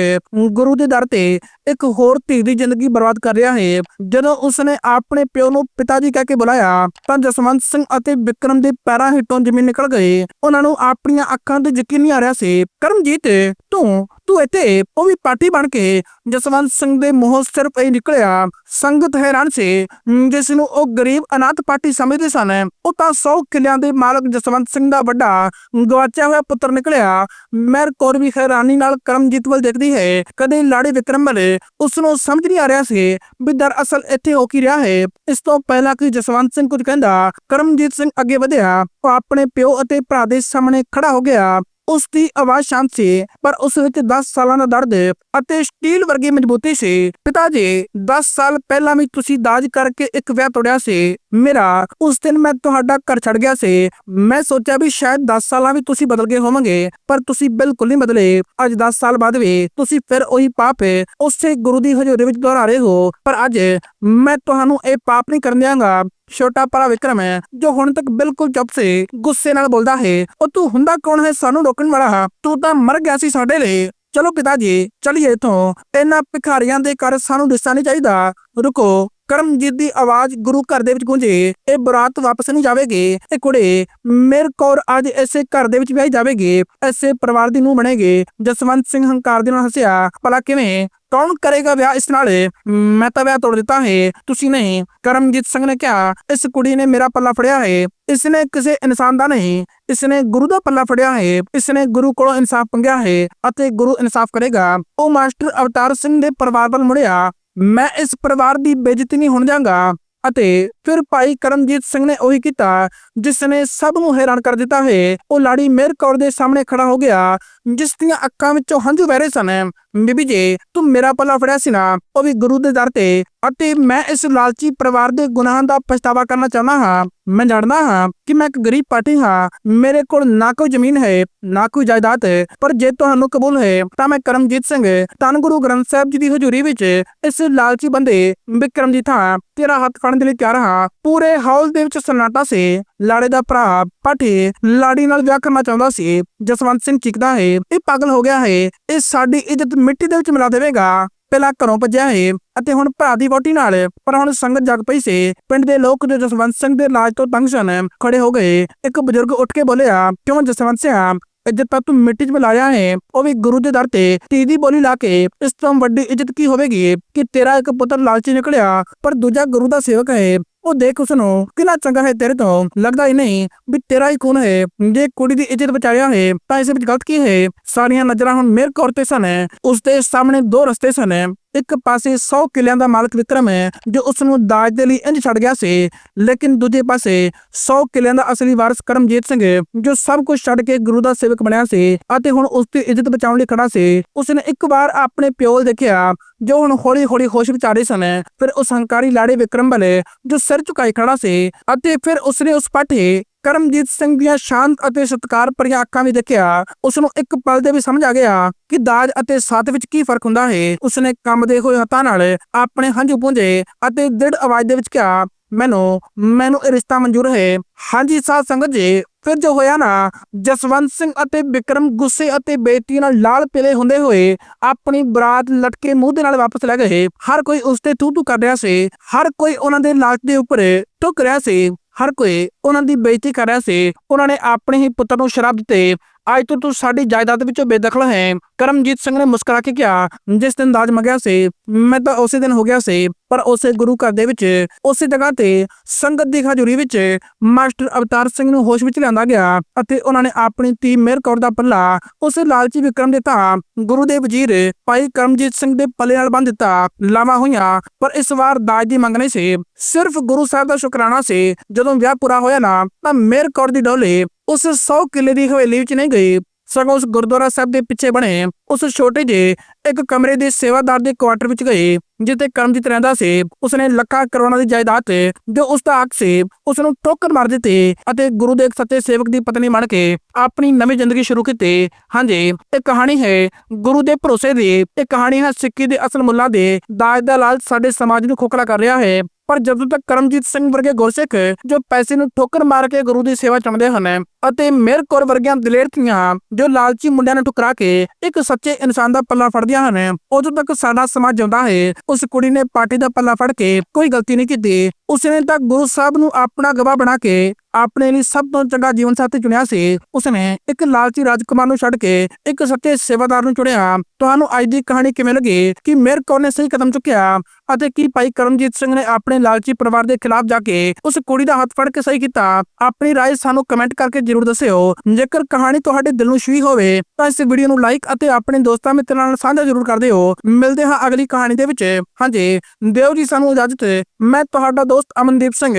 ਗੁਰੂ ਦੇ ਦਰ ਤੇ ਇੱਕ ਹੋਰ ਧੀ ਦੀ ਜ਼ਿੰਦਗੀ ਬਰਬਾਦ ਕਰ ਰਿਹਾ ਹੈ। ਜਦੋਂ ਉਸਨੇ ਆਪਣੇ ਪਿਓ ਨੂੰ ਪਿਤਾ ਜੀ ਕਹਿ ਕੇ ਬੁਲਾਇਆ, ਤਾਂ ਜਸਵੰਤ ਸਿੰਘ ਅਤੇ ਵਿਕਰਮ ਦੇ ਪੈਰਾਂ ਹੇਠੋਂ ਜ਼ਮੀਨ ਨਿਕਲ ਗਈ। ਉਹਨਾਂ ਨੂੰ ਆਪਣੀਆਂ ਅੱਖਾਂ ਤੇ ਯਕੀਨ ਨਹੀਂ ਆ ਰਿਹਾ ਸੀ, ਕਰਮਜੀਤ, ਤੂੰ ਤੂੰ ਇੱਥੇ, ਉਹ ਵੀ ਪਾਰਟੀ ਬਣ ਕੇ। ਜਸਵੰਤ ਸਿੰਘ ਦੇ ਮੂੰਹੋਂ ਸਿਰਫ ਇਹ ਨਿਕਲਿਆ, ਸੰਗਤ ਹੈਰਾਨ ਸੀ, ਜਿਸ ਨੂੰ ਉਹ ਗਰੀਬ ਅਨਾਥ ਪਾਰਟੀ ਸਮਝਦੇ ਸਨ, ਉਹ ਤਾਂ 100 ਕਿਲਿਆਂ ਦੇ ਮਾਲਕ ਜਸਵੰਤ ਸਿੰਘ ਦਾ ਵੱਡਾ ਗਵਾਚਿਆ ਹੋਇਆ ਪੁੱਤਰ ਨਿਕਲਿਆ। ਮੈਰ ਕੌਰ ਵੀ ਹੈਰਾਨੀ ਨਾਲ ਕਰਮਜੀਤ ਵੱਲ ਦੇਖਦੀ ਹੈ। ਕਦੇ ਲਾੜੇ ਵਿਕਰਮ ਵੱਲ ਉਸ ਨੂੰ ਸਮਝ ਨਹੀਂ ਆ ਰਿਹਾ ਸੀ ਵੀ ਦਰਅਸਲ ਇੱਥੇ ਹੋ ਕੀ ਰਿਹਾ ਹੈ। ਇਸ ਤੋਂ ਪਹਿਲਾਂ ਕਿ ਜਸਵੰਤ ਸਿੰਘ ਕੁਝ ਕਹਿੰਦਾ, ਕਰਮਜੀਤ ਸਿੰਘ ਅੱਗੇ ਵਧਿਆ। ਉਹ ਆਪਣੇ ਪਿਓ ਅਤੇ ਭਰਾ ਦੇ ਸਾਹਮਣੇ ਖੜਾ ਹੋ ਗਿਆ। ਉਸ ਦੀ ਆਵਾਜ਼ ਸ਼ਾਂਤ ਸੀ, ਪਰ ਉਸ ਵਿੱਚ 10 ਸਾਲਾਂ ਦਾ ਦਰਦ ਅਤੇ ਸਟੀਲ ਵਰਗੀ ਮਜ਼ਬੂਤੀ ਸੀ। ਪਿਤਾ ਜੀ 10 ਸਾਲ ਪਹਿਲਾਂ ਵੀ ਤੁਸੀਂ ਦਾਜ ਕਰਕੇ ਇੱਕ ਵਿਆਹ ਤੋੜਿਆ ਸੀ। ਮੇਰਾ ਉਸ ਦਿਨ ਮੈਂ ਤੁਹਾਡਾ ਘਰ ਛੱਡ ਗਿਆ ਸੀ। ਮੈਂ ਸੋਚਿਆ ਵੀ ਸ਼ਾਇਦ 10 ਸਾਲਾਂ ਵੀ ਤੁਸੀਂ ਬਦਲ ਗਏ ਹੋਵੋਗੇ, ਪਰ ਤੁਸੀਂ ਬਿਲਕੁਲ ਨਹੀਂ ਬਦਲੇ। ਅੱਜ 10 ਸਾਲ ਬਾਅਦ ਵੀ ਤੁਸੀਂ ਫਿਰ ਉਹੀ ਪਾਪ ਉਸੇ ਗੁਰੂ ਦੀ ਹਜ਼ੂਰੀ ਵਿੱਚ ਦੁਹਰਾ ਰਹੇ ਹੋ। ਪਰ ਅੱਜ ਮੈਂ ਤੁਹਾਨੂੰ ਇਹ ਪਾਪ ਨਹੀਂ ਕਰਨ ਦਿਆਂਗਾ। ਛੋਟਾ ਭਰਾ ਵਿਕਰਮ ਹੈ ਜੋ ਹੁਣ ਤੱਕ ਬਿਲਕੁਲ ਚੁੱਪ ਸੀ, ਗੁੱਸੇ ਨਾਲ ਬੋਲਦਾ ਹੈ, ਉਹ ਤੂੰ ਹੁੰਦਾ ਕੌਣ ਹੈ? ਸਾਨੂੰ ਰੋਕਣ ਵਾਲਾ ਤੂੰ ਤਾਂ ਮਰ ਗਿਆ ਸੀ ਸਾਡੇ ਲਈ। ਚਲੋ ਪਿਤਾ ਜੀ, ਚਲਿਏ ਇਥੋਂ। ਇਹਨਾਂ ਭਿਖਾਰੀਆਂ ਦੇ ਘਰ ਸਾਨੂੰ ਦਿਸਣਾ ਨਹੀਂ ਚਾਹੀਦਾ। ਰੁਕੋ। ਕਰਮਜੀਤ ਦੀ ਆਵਾਜ਼ ਗੁਰੂ ਘਰ ਦੇ ਵਿੱਚ ਗੂੰਜੇ, ਇਹ ਬਰਾਤ ਵਾਪਸ ਨਹੀਂ ਜਾਵੇਗੀ। ਇਹ ਕੁੜੇ, ਮੇਰ ਕੌਰ ਅੱਜ ਇਸੇ ਘਰ ਦੇ ਵਿੱਚ ਵਿਆਹੀ ਜਾਵੇਗੀ। ਐਸੇ ਪਰਿਵਾਰ ਦੀ ਨੂੰ ਬਣੇਗੀ। ਜਸਵੰਤ ਸਿੰਘ ਹੰਕਾਰ ਦੇ ਨਾਲ ਹੱਸਿਆ, ਭਲਾ ਕਿਵੇਂ? ਕੌਣ ਕਰੇਗਾ ਵਿਆਹ ਇਸ ਨਾਲ? ਮੈਂ ਤਾਂ ਵਿਆਹ ਤੋੜ ਦਿੱਤਾ ਹੈ, ਤੁਸੀਂ ਨਹੀਂ। ਕਰਮਜੀਤ ਸਿੰਘ ਨੇ ਕਿਹਾ, ਇਸ ਕੁੜੀ ਨੇ ਮੇਰਾ ਪੱਲਾ ਫੜਿਆ ਹੈ। ਇਸ ਨੇ ਕਿਸੇ ਇਨਸਾਨ ਦਾ ਨਹੀਂ। ਇਸ ਨੇ ਗੁਰੂ ਦਾ ਪੱਲਾ ਫੜਿਆ ਹੈ। ਇਸ ਨੇ ਗੁਰੂ ਕੋਲੋਂ ਇਨਸਾਫ ਮੰਗਿਆ ਹੈ ਅਤੇ ਗੁਰੂ ਇਨਸਾਫ ਕਰੇਗਾ। ਉਹ ਮਾਸਟਰ ਅਵਤਾਰ ਸਿੰਘ ਦੇ ਪਰਿਵਾਰ ਵੱਲ ਮੁੜਿਆ। ਮੈਂ ਇਸ ਪਰਿਵਾਰ ਦੀ ਬੇਇੱਜ਼ਤੀ ਨਹੀਂ ਹੋਣ ਦਿਆਂਗਾ ਅਤੇ ਫਿਰ ਭਾਈ ਕਰਮਜੀਤ ਸਿੰਘ ਨੇ ਉਹੀ ਕੀਤਾ ਜਿਸ ਨੇ ਸਭ ਨੂੰ ਹੈਰਾਨ ਕਰ ਦਿੱਤਾ ਹੈ। ਉਹ ਲਾੜੀ ਮੇਰ ਕੌਰ ਦੇ ਸਾਹਮਣੇ ਖੜਾ ਹੋ ਗਿਆ, ਜਿਸ ਦੀਆਂ ਅੱਖਾਂ ਵਿੱਚੋਂ ਹੰਝੂ ਵਹਿ ਰਹੇ ਸਨ। ਬੀਬੀ ਜੀ, ਤੂੰ ਮੇਰਾ ਪੱਲਾ ਫੜਿਆ ਸੀ ਨਾ, ਉਹ ਵੀ ਗੁਰੂ ਦੇ ਦਰ ਤੇ। ਅਤੇ ਮੈਂ ਇਸ ਲਾਲਚੀ ਪਰਿਵਾਰ ਦੇ ਗੁਨਾਹਾਂ ਦਾ ਪਛਤਾਵਾ ਕਰਨਾ ਚਾਹੁੰਦਾ ਹਾਂ। ਮੈਂ ਜਾਣਦਾ ਹਾਂ ਕਿ ਮੈਂ ਇੱਕ ਗਰੀਬ ਪਾਠੀ ਹਾਂ। ਮੇਰੇ ਕੋਲ ਨਾ ਕੋਈ ਜ਼ਮੀਨ ਹੈ, ਨਾ ਕੋਈ ਜਾਇਦਾਦ। ਹੈ ਪਰ ਜੇ ਤੁਹਾਨੂੰ ਕਬੂਲ ਹੈ, ਤਾਂ ਮੈਂ ਕਰਮਜੀਤ ਸਿੰਘ, ਧੰਨ ਗੁਰੂ ਗ੍ਰੰਥ ਸਾਹਿਬ ਜੀ ਦੀ ਹਜ਼ੂਰੀ ਵਿੱਚ ਇਸ ਲਾਲਚੀ ਬੰਦੇ ਵਿਕਰਮ ਜੀ ਥਾਂ ਤੇਰਾ ਹੱਥ ਫੜਨ ਦੇ ਲਈ ਤਿਆਰ ਹਾਂ। ਪੂਰੇ ਹਾਲ ਦੇ ਵਿੱਚ ਸਨਾਟਾ ਸੀ। ਲਾੜੇ ਦਾ ਭਰਾ, ਪਾਠੀ, ਲਾੜੀ ਨਾਲ ਵਿਆਹ ਕਰਨਾ ਚਾਹੁੰਦਾ ਸੀ। ਜਸਵੰਤ ਸਿੰਘ ਚੀਕਦਾ ਹੈ, ਇਹ ਪਾਗਲ ਹੋ ਗਿਆ ਹੈ। ਇਹ ਸਾਡੀ ਇੱਜ਼ਤ ਮਿੱਟੀ ਦੇ ਵਿੱਚ ਮਿਲਾ ਦੇਵੇਗਾ। ਪਹਿਲਾਂ ਘਰੋਂ ਭੱਜਿਆ ਹੈ ਅਤੇ ਹੁਣ ਭਰਾ ਦੀ ਵੋਟੀ ਨਾਲ। ਪਰ ਹੁਣ ਸੰਗਤ ਜਗ ਪਈ ਸੀ। ਪਿੰਡ ਦੇ ਲੋਕ ਜੋ ਜਸਵੰਤ ਸਿੰਘ ਦੇ ਇਲਾਜ ਤੋਂ ਤੰਗ ਸਨ, ਖੜੇ ਹੋ ਗਏ। ਇੱਕ ਬਜ਼ੁਰਗ ਉੱਠ ਕੇ ਬੋਲਿਆ, ਕਿਉਂ ਜਸਵੰਤ ਸਿੰਘ ਇੱਜ਼ਤ ਤਾਂ ਤੂੰ ਮਿੱਟੀ 'ਚ ਮਿਲਾਇਆ ਹੈ ਉਹ ਵੀ ਗੁਰੂ ਦੇ ਦਰ ਤੇ ਤੀ ਬੋਲੀ ਲਾ ਕੇ, ਇਸ ਤੋਂ ਵੱਡੀ ਇੱਜ਼ਤ ਕੀ ਹੋਵੇਗੀ? ਕਿ ਤੇਰਾ ਇੱਕ ਪੁੱਤਰ ਲਾਲਚੀ ਨਿਕਲਿਆ, ਪਰ ਦੂਜਾ ਗੁਰੂ ਦਾ ਸੇਵਕ ਹੈ ਉਹ ਦੇਖ ਉਸ ਨੂੰ ਕਿੰਨਾ ਚੰਗਾ ਹੈ ਤੇਰੇ ਤੋਂ? ਲੱਗਦਾ ਹੀ ਨਹੀਂ ਵੀ ਤੇਰਾ ਹੀ ਖੂਨ ਹੈ। ਜੇ ਕੁੜੀ ਦੀ ਇੱਜ਼ਤ ਬਚਾਇਆ ਹੈ, ਤਾਂ ਇਸ ਵਿੱਚ ਗਲਤ ਕੀ ਹੈ? ਸਾਰੀਆਂ ਨਜ਼ਰਾਂ ਹੁਣ ਮੇਰੇ ਕੌਰ ਤੇ ਸਨ। ਉਸ ਦੇ ਸਾਹਮਣੇ ਦੋ ਰਸਤੇ ਸਨ। ਇੱਕ ਪਾਸੇ 100 ਕਿਲਿਆਂ ਦਾ ਮਾਲਕ ਵਿਕਰਮ ਹੈ, ਜੋ ਉਸ ਨੂੰ ਦਾਜ ਦੇ ਲਈ ਇੰਜ ਛੱਡ ਗਿਆ ਸੀ, ਲੇਕਿਨ ਦੂਜੇ ਪਾਸੇ 100 ਕਿਲਿਆਂ ਦਾ ਅਸਲੀ ਵਾਰਸ ਕਰਮਜੀਤ ਸਿੰਘ, ਜੋ ਸਭ ਕੁਝ ਛੱਡ ਕੇ ਗੁਰੂ ਦਾ ਸੇਵਕ ਬਣਿਆ ਸੀ ਅਤੇ ਹੁਣ ਉਸ ਦੀ ਇੱਜ਼ਤ ਬਚਾਉਣ ਲਈ ਖੜਾ ਸੀ ਉਸ ਨੇ ਇੱਕ ਵਾਰ ਆਪਣੇ ਪਿਓ ਦੇਖਿਆ, ਜੋ ਹੁਣ ਹੌਲੀ ਹੌਲੀ ਹੋਸ਼ ਵਿੱਚ ਆ ਰਹੇ ਸਨ। ਫਿਰ ਉਸ ਹੰਕਾਰੀ ਲਾੜੇ ਵਿਕਰਮ ਵਾਲੇ, ਜੋ ਸਿਰ ਝੁਕਾਈ ਖੜਾ ਸੀ, ਅਤੇ ਫਿਰ ਉਸਨੇ ਉਸ ਪਾਠੇ ਕਰਮਜੀਤ ਸਿੰਘ ਦੀਆਂ ਸ਼ਾਂਤ ਅਤੇ ਸਤਕਾਰ ਭਰੀਆਂ ਅੱਖਾਂ ਵਿੱਚ ਦੇਖਿਆ ਉਸ ਨੂੰ ਇੱਕ ਪਲ ਦੇ ਵੀ ਸਮਝ ਆ ਗਿਆ ਕਿ ਦਾਜ ਅਤੇ ਸਾਥ ਵਿੱਚ ਕੀ ਫ਼ਰਕ ਹੁੰਦਾ ਹੈ। ਉਸਨੇ ਕੰਬਦੇ ਹੋਏ ਹੱਥਾਂ ਨਾਲ ਆਪਣੇ ਹੰਝੂ ਪੂੰਝੇ ਅਤੇ ਦ੍ਰਿੜ ਆਵਾਜ਼ ਦੇ ਵਿੱਚ ਕਿਹਾ, ਮੈਨੂੰ ਮੈਨੂੰ ਇਹ ਰਿਸ਼ਤਾ ਮਨਜ਼ੂਰ ਹੈ। ਹਾਂਜੀ ਸਾਧ ਸੰਗਤ ਜੀ, ਫਿਰ ਜੋ ਹੋਇਆ ਨਾ, ਜਸਵੰਤ ਸਿੰਘ ਅਤੇ ਵਿਕਰਮ ਗੁੱਸੇ ਅਤੇ ਬੇਇੱਜ਼ਤੀ ਨਾਲ ਲਾਲ ਪਿਲੇ ਹੁੰਦੇ ਹੋਏ ਆਪਣੀ ਬਰਾਤ ਲਟਕੇ ਮੂੰਹ ਦੇ ਨਾਲ ਵਾਪਸ ਲੈ ਗਏ। ਹਰ ਕੋਈ ਉਸ ਤੇ ਤੂ ਤੂ ਕਰ ਰਿਹਾ ਸੀ। ਹਰ ਕੋਈ ਉਹਨਾਂ ਦੇ ਲਾਸ਼ ਦੇ ਉੱਪਰ ਟੁੱਕ ਰਿਹਾ ਸੀ। ਹਰ ਕੋਈ ਉਹਨਾਂ ਦੀ ਬੇਇੱਜ਼ਤੀ ਕਰ ਰਿਹਾ ਸੀ। ਉਹਨਾਂ ਨੇ ਆਪਣੇ ਹੀ ਪੁੱਤਰ ਨੂੰ ਸ਼ਰਾਬ ਦਿੱਤੇ। ਅੱਜ ਤੋਂ ਤੂੰ ਸਾਡੀ ਜਾਇਦਾਦ ਵਿੱਚੋਂ ਬੇਦਖਲ ਹੈ। ਕਰਮਜੀਤ ਸਿੰਘ ਨੇ ਮੁਸਕਰਾ ਕੇ ਕਿਹਾ, ਜਿਸ ਦਿਨ ਦਾਜ ਮੰਗਿਆ ਸੀ, ਮੈਂ ਤਾਂ ਉਸੇ ਦਿਨ ਹੋ ਗਿਆ ਸੀ, ਪਰ ਉਸੇ ਗੁਰੂ ਘਰ ਦੇ ਵਿੱਚ, ਉਸੇ ਜਗ੍ਹਾ ਤੇ ਸੰਗਤ ਦੀ ਹਜ਼ੂਰੀ ਵਿੱਚ ਮਾਸਟਰ ਅਵਤਾਰ ਸਿੰਘ ਨੂੰ ਹੋਸ਼ ਵਿੱਚ ਲਿਆਂਦਾ ਗਿਆ ਅਤੇ ਉਹਨਾਂ ਨੇ ਆਪਣੀ ਧੀ ਮੇਰ ਕੌਰ ਦਾ ਪੱਲਾ ਉਸ ਲਾਲਚੀ ਵਿਕਰਮ ਦੇ ਤਾਂ ਗੁਰੂ ਦੇ ਵਜ਼ੀਰ ਭਾਈ ਕਰਮਜੀਤ ਸਿੰਘ ਦੇ ਪੱਲੇ ਨਾਲ ਬੰਨ ਦਿੱਤਾ। ਲਾਵਾ ਹੋਈਆਂ, ਪਰ ਇਸ ਵਾਰ ਦਾਜ ਦੀ ਮੰਗ ਨਹੀਂ ਸੀ। ਸਿਰਫ ਗੁਰੂ ਸਾਹਿਬ ਦਾ ਸ਼ੁਕਰਾਨਾ ਸੀ, ਜਦੋਂ ਵਿਆਹ ਪੂਰਾ ਹੋਇਆ ਨਾ, ਤਾਂ ਮੇਰ ਕੌਰ ਦੀ ਡੋਲੇ ਉਸ 100 ਕਿੱਲੇ ਦੀ ਹਵੇਲੀ ਵਿੱਚ ਨਹੀਂ ਗਈ, ਸਗੋਂ ਉਸ ਗੁਰਦੁਆਰਾ ਸਾਹਿਬ ਦੇ ਪਿੱਛੇ ਬਣੇ, ਉਸ ਛੋਟੇ ਜਿਹੇ ਇੱਕ ਕਮਰੇ ਦੇ ਸੇਵਾਦਾਰ ਦੇ ਕੁਆਟਰ ਵਿੱਚ ਗਏ, ਜਿੱਥੇ ਕਰਮਜੀਤ ਰਹਿੰਦਾ ਸੀ, ਉਸਨੇ ਲੱਖਾਂ ਕਰੋੜਾਂ ਦੀ ਜਾਇਦਾਦ ਤੇ ਜੋ ਉਸ ਦਾ ਹੱਕ ਸੀ ਉਸ ਨੂੰ ਠੋਕਰ ਮਾਰ ਦਿੱਤੀ ਅਤੇ ਗੁਰੂ ਦੇ ਸੱਚੇ ਸੇਵਕ ਦੀ ਪਤਨੀ ਬਣ ਕੇ ਆਪਣੀ ਨਵੀਂ ਜ਼ਿੰਦਗੀ ਸ਼ੁਰੂ ਕੀਤੀ। ਹਾਂਜੀ ਇਹ ਕਹਾਣੀ ਹੈ ਗੁਰੂ ਦੇ ਭਰੋਸੇ ਦੀ, ਇਹ ਕਹਾਣੀ ਹੈ ਸਿੱਖੀ ਦੇ ਅਸਲ ਮੁੱਲਾਂ ਦੇ, ਦਾਜ ਦਾ ਲਾਲ ਸਾਡੇ ਸਮਾਜ ਨੂੰ ਖੋਖਲਾ ਕਰ ਰਿਹਾ ਹੈ। ਪਰ ਜਦੋਂ ਤੱਕ ਕਰਮਜੀਤ ਸਿੰਘ ਵਰਗੇ ਗੁਰਸਿੱਖ ਜੋ ਪੈਸੇ ਨੂੰ ਠੋਕਰ ਮਾਰ ਕੇ ਗੁਰੂ ਦੀ ਸੇਵਾ ਚਾਹੁੰਦੇ ਹਨ ਅਤੇ ਮੇਰ ਕੌਰ ਵਰਗੀਆਂ ਦਲੇਰ ਧੀਆਂ ਜੋ ਲਾਲਚੀ ਮੁੰਡਿਆਂ ਨੂੰ ਠੁਕਰਾ ਕੇ ਇੱਕ ਸੱਚੇ ਇਨਸਾਨ ਦਾ ਪੱਲਾ ਫੜਦੀਆਂ ਹਨ ਉਦੋਂ ਤੱਕ ਸਾਡਾ ਸਮਾਜ ਜਿਉਂਦਾ ਹੈ ਉਸ ਕੁੜੀ ਨੇ ਪਾਰਟੀ ਦਾ ਪੱਲਾ ਫੜ ਕੇ ਕੋਈ ਗਲਤੀ ਨਹੀਂ ਕੀਤੀ ਉਸਨੇ ਤਾਂ ਗੁਰੂ ਸਾਹਿਬ ਨੂੰ ਆਪਣਾ ਗਵਾਹ ਬਣਾ ਕੇ ਆਪਣੇ ਲਈ ਸਭ ਤੋਂ ਚੰਗਾ ਜੀਵਨ ਸਾਥੀ ਚੁਣਿਆ ਸੀ ਉਸਨੇ ਇੱਕ ਲਾਲਚੀ ਰਾਜਕੁਮਾਰ ਨੂੰ ਛੱਡ ਕੇ ਇੱਕ ਸੱਚੇ ਸੇਵਾਦਾਰ ਨੂੰ ਚੁਣਿਆ ਤੁਹਾਨੂੰ ਅੱਜ ਦੀ ਕਹਾਣੀ ਕਿਵੇਂ ਲੱਗੀ ਕਿ ਮੇਰ ਕੌਰ ਨੇ ਸਹੀ ਕਦਮ ਚੁੱਕਿਆ ਅਤੇ ਕੀ ਭਾਈ ਕਰਮਜੀਤ ਸਿੰਘ ਨੇ ਆਪਣੇ ਲਾਲਚੀ ਪਰਿਵਾਰ ਦੇ ਖਿਲਾਫ ਜਾ ਕੇ ਉਸ ਕੁੜੀ ਦਾ ਹੱਥ ਫੜ ਕੇ ਸਹੀ ਕੀਤਾ ਆਪਣੀ رائے ਸਾਨੂੰ ਕਮੈਂਟ ਕਰਕੇ ਜਰੂਰ ਦੱਸਿਓ। ਜੇਕਰ ਕਹਾਣੀ ਤੁਹਾਡੇ ਦਿਲ ਨੂੰ ਛੂਹੀ ਹੋਵੇ, ਤਾਂ ਇਸ ਵੀਡੀਓ ਨੂੰ ਲਾਈਕ ਅਤੇ ਆਪਣੇ ਦੋਸਤਾਂ ਮਿੱਤਰਾਂ ਨਾਲ ਸਾਂਝਾ ਜਰੂਰ ਕਰ ਦਿਓ। ਮਿਲਦੇ ਹਾਂ ਅਗਲੀ ਕਹਾਣੀ ਦੇ ਵਿੱਚ। ਹਾਂਜੀ, ਦਿਓ ਜੀ ਸਾਨੂੰ ਇਜਾਜ਼ਤ। ਮੈਂ ਤੁਹਾਡਾ ਦੋਸਤ ਅਮਨਦੀਪ ਸਿੰਘ।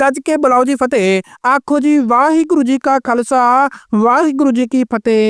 ਗੱਜ ਕੇ ਬੁਲਾਓ ਜੀ ਫਤਿਹ। ਆਖੋ ਜੀ, ਵਾਹਿਗੁਰੂ ਜੀ ਕਾ ਖਾਲਸਾ, ਵਾਹਿਗੁਰੂ ਜੀ ਕੀ ਫਤਿਹ।